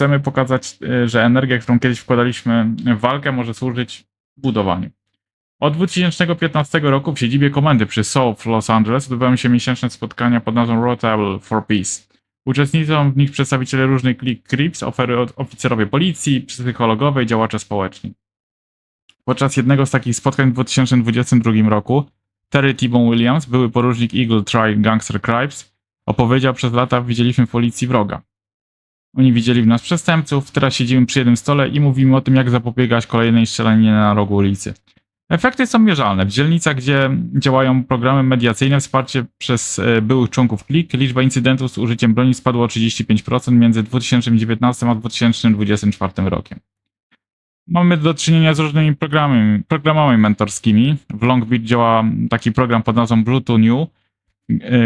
chcemy pokazać, y, że energia, którą kiedyś wkładaliśmy w walkę, może służyć budowaniu. Od 2015 roku w siedzibie komendy przy SOAP w Los Angeles odbywają się miesięczne spotkania pod nazwą Roadtable for Peace. Uczestniczą w nich przedstawiciele różnych klik CRIPS, ofery od oficerowie policji, psychologowie i działacze społeczni. Podczas jednego z takich spotkań w 2022 roku Terry T-Bone Williams, były porucznik Eagle Tri Gangster Cripes, opowiedział przez lata widzieliśmy w policji wroga. Oni widzieli w nas przestępców, teraz siedzimy przy jednym stole i mówimy o tym, jak zapobiegać kolejnej strzelaninie na rogu ulicy. Efekty są mierzalne. W dzielnicach, gdzie działają programy mediacyjne, wsparcie przez e, byłych członków KLIK, liczba incydentów z użyciem broni spadła o 35% między 2019 a 2024 rokiem. Mamy do czynienia z różnymi programami, programami mentorskimi. W Long Beach działa taki program pod nazwą Blue to New,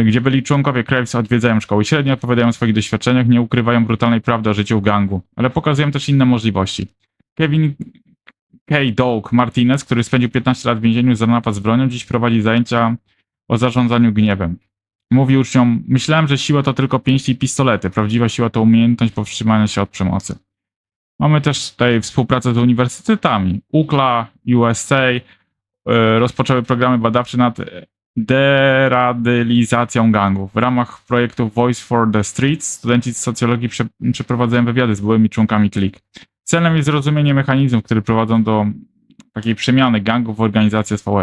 gdzie byli członkowie Craves odwiedzają szkoły średnie, opowiadają o swoich doświadczeniach, nie ukrywają brutalnej prawdy o życiu w gangu, ale pokazują też inne możliwości. Kevin K. Doug Martinez, który spędził 15 lat w więzieniu za napad z bronią, dziś prowadzi zajęcia o zarządzaniu gniewem. Mówi uczniom, myślałem, że siła to tylko pięści i pistolety, prawdziwa siła to umiejętność powstrzymania się od przemocy. Mamy też tutaj współpracę z uniwersytetami. UCLA, USA e, rozpoczęły programy badawcze nad deradylizacją gangów. W ramach projektu Voice for the Streets studenci z socjologii prze, przeprowadzają wywiady z byłymi członkami KLIK. Celem jest zrozumienie mechanizmów, które prowadzą do takiej przemiany gangów w organizacje społeczne.